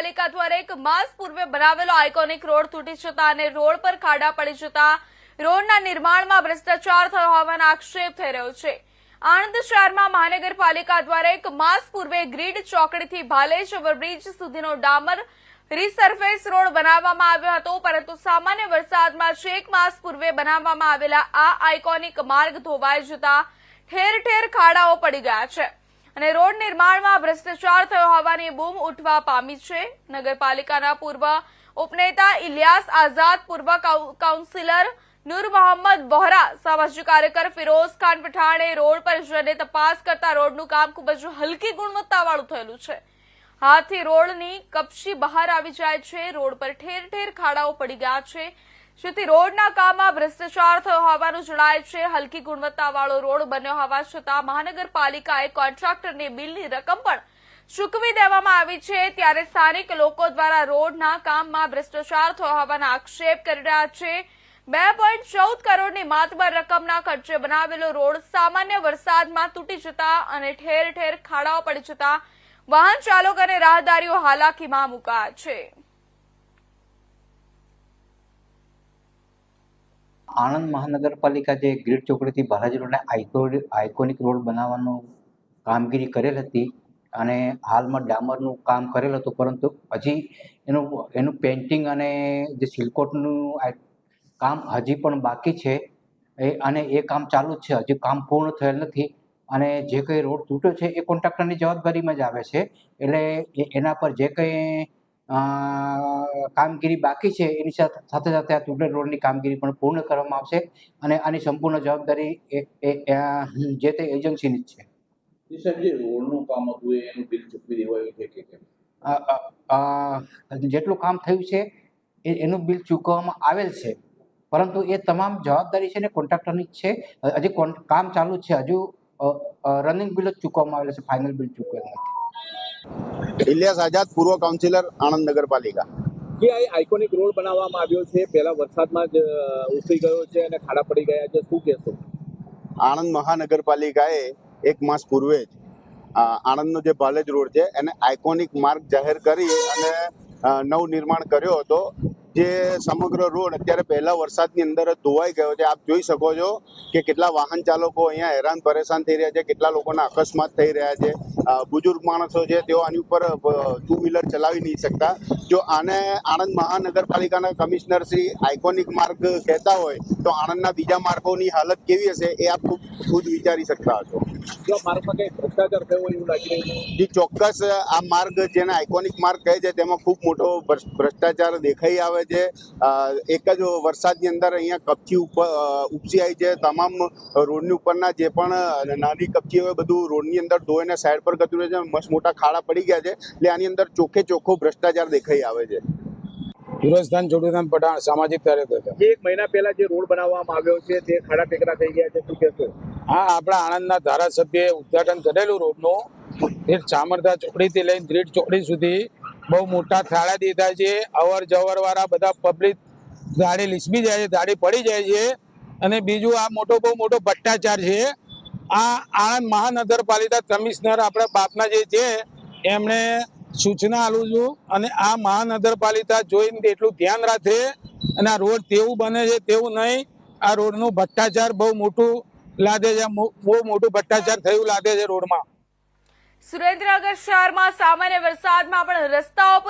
મહાનગરપાલિકા દ્વારા એક માસ પૂર્વે બનાવેલો આઇકોનિક રોડ તૂટી જતા અને રોડ પર ખાડા પડી જતા રોડના નિર્માણમાં ભ્રષ્ટાચાર થયો હોવાનો આક્ષેપ થઈ રહ્યો છે. આણંદ શહેરમાં મહાનગરપાલિકા દ્વારા એક માસ પૂર્વે ગ્રીડ ચોકડીથી ભાલેજ ઓવરબ્રિજ સુધીનો ડામર રીસર્ફેસ રોડ બનાવવામાં આવ્યો હતો, પરંતુ સામાન્ય વરસાદમાં છેક માસ પૂર્વે બનાવવામાં આવેલા આ આઇકોનિક માર્ગ ધોવાઈ જતા ઠેર ઠેર ખાડાઓ પડી ગયા છે. અને રોડ નિર્માણમાં ભ્રષ્ટાચાર થયો હોવાની બૂમ ઉઠવા પામી છે. નગરપાલિકાના પૂર્વ ઉપનેતા ઇલિયાસ આઝાદ, પૂર્વ કાઉ- કાઉન્સિલર નૂર મોહમ્મદ બોહરા સામાજિક કાર્યકર ફિરોઝ ખાન પઠાણે રોડ પર જઈને તપાસ કરતા રોડનું કામ ખૂબ જ હલકી ગુણવત્તાવાળું થયેલું છે. હાથી રોડની કપશી બહાર આવી જાય છે. રોડ પર ઠેર ઠેર ખાડાઓ પડી ગયા છે. જેથી રોડના કામમાં ભ્રષ્ટાચાર થયો હોવાનું જણાય છે. હલકી ગુણવત્તાવાળો રોડ બન્યો હોવા છતાં મહાનગરપાલિકાએ કોન્ટ્રાક્ટરને બિલની રકમ પણ ચૂકવી દેવામાં આવી છે. ત્યારે સ્થાનિક લોકો દ્વારા રોડના કામમાં ભ્રષ્ટાચાર થયો હોવાના આક્ષેપ કરી રહ્યા છે. બે પોઈન્ટ ચૌદ કરોડની માતબર રકમના ખર્ચે બનાવેલો રોડ સામાન્ય વરસાદમાં તૂટી જતા અને ઠેર ઠેર ખાડાઓ પડી જતા વાહન ચાલકો અને રાહદારીઓ હાલાકીમાં મુકાયા છે. આણંદ મહાનગરપાલિકા જે ગ્રીડ ચોકડીથી બાલાજી રોડને આઇકો- આઇકોનિક રોડ બનાવવાનું કામગીરી કરેલ હતી અને હાલમાં ડામરનું કામ કરેલ હતું, પરંતુ હજી એનું એનું પેન્ટિંગ અને જે સિલકોટનું કામ હજી પણ બાકી છે. એ, અને એ કામ ચાલુ જ છે. હજી કામ પૂર્ણ થયેલ નથી અને જે કંઈ રોડ તૂટ્યો છે એ કોન્ટ્રાક્ટરની જવાબદારીમાં જ આવે છે. એટલે એના પર જે કંઈ કામગીરી બાકી છે એની સાથે સાથે સાથે આ તૂટેલ રોડની કામગીરી પણ પૂર્ણ કરવામાં આવશે અને આની સંપૂર્ણ જવાબદારી એ એ એ, જે તે એજન્સીની જ છે. સાહેબ જે રોડનું કામ હતું એનું બિલ ચૂકવી દેવાયું છે કે કેમ? અ, અ, અ, જેટલું કામ થયું છે એ એનું બિલ ચૂકવવામાં આવેલ છે. પરંતુ એ તમામ જવાબદારી છે ને કોન્ટ્રાક્ટરની જ છે. હજી કામ ચાલુ જ છે હજુ રનિંગ બિલ જ ચૂકવવામાં આવેલ છે ફાઇનલ બિલ ચૂકવેલ નથી. ઇલિયાસ આઝાદ પૂર્વ કાઉન્સિલર આણંદ નગરપાલિકા. જે આ આઇકોનિક રોડ બનાવવામાં આવ્યો છે, પહેલા વરસાદમાં જ ઉતરી ગયો છે અને ખાડા પડી ગયા છે. શું કહેશો? આણંદ મહાનગરપાલિકાએ એક માસ પૂર્વે જ આણંદનો જે ભાલેજ રોડ છે, એને આઇકોનિક માર્ગ જાહેર કરી અને નવનિર્માણ નવ નિર્માણ કર્યો હતો. જે સમગ્ર રોડ અત્યારે પહેલા વરસાદની અંદર જ ધોવાઈ ગયો છે. આપ જોઈ શકો છો કે કેટલા વાહન ચાલકો અહીંયા હેરાન પરેશાન થઈ રહ્યા છે, કેટલા લોકોના અકસ્માત થઈ રહ્યા છે. બુજુર્ગ માણસો છે, તેઓ આની ઉપર ટુ વ્હીલર ચલાવી નહીં શકતા. જો આને આણંદ મહાનગરપાલિકાના કમિશનર શ્રી આઇકોનિક માર્ગ કહેતા હોય તો આણંદના બીજા માર્ગોની હાલત કેવી હશે એ આપ ખુદ ખુદ વિચારી શકતા હશો. જો માર્ગમાં કંઈ ભ્રષ્ટાચાર થયો એવું લાગી રહ્યું છે? જે ચોક્કસ આ માર્ગ જેને આઇકોનિક માર્ગ કહે છે તેમાં ખૂબ મોટો ભ્રષ્ટાચાર દેખાઈ આવે છે. એક જ વરસાદની અંદર અહીંયા કપચી ઉપર ઉપસી આવી છે. તમામ રોડની ઉપરના જે પણ નાની કપચી હોય બધું રોડની અંદર ધોઈને સાઈડ પર ગતું રહે છે મસ્ત મોટા ખાડા પડી ગયા છે. એટલે આની અંદર ચોખ્ખે ચોખ્ખો ભ્રષ્ટાચાર દેખાઈ આવે છે. ફિરોઝખાન ચોટુરામ પઠાણ સામાજિક કાર્યકર્તા એક મહિના પહેલા જે રોડ બનાવવામાં આવ્યો છે તે ખડા ટેકરા થઈ ગયા છે શું કહેશો? હા આપણા આણંદના ધારાસભ્યએ ઉદ્ઘાટન કરેલું રોડનું. એ ચામરધા ચોકડીથી લઈને ગ્રીડ ચોકડી સુધી બહુ મોટા થાળા દીધા છે. અવર જવર વાળા બધા પબ્લિક ગાડી લીસમી જાય છે ગાડી પડી જાય છે. અને બીજું આ મોટો બહુ મોટો ભ્રષ્ટાચાર છે. આ આણંદ મહાનગરપાલિકા કમિશનર આપણા બાપના જે છે એમણે સૂચના આલું છું અને આ મહાનગરપાલિકા જોઈને એટલું ધ્યાન રાખે અને આ રોડ તેવું બને છે, તેવું નહીં. આ રોડનું ભ્રષ્ટાચાર બહુ મોટું લાગે છે બહુ મોટું ભ્રષ્ટાચાર થયું લાગે છે રોડમાં. સુરેન્દ્રનગર શહેરમાં સામાન્ય વરસાદમાં પણ રસ્તાઓ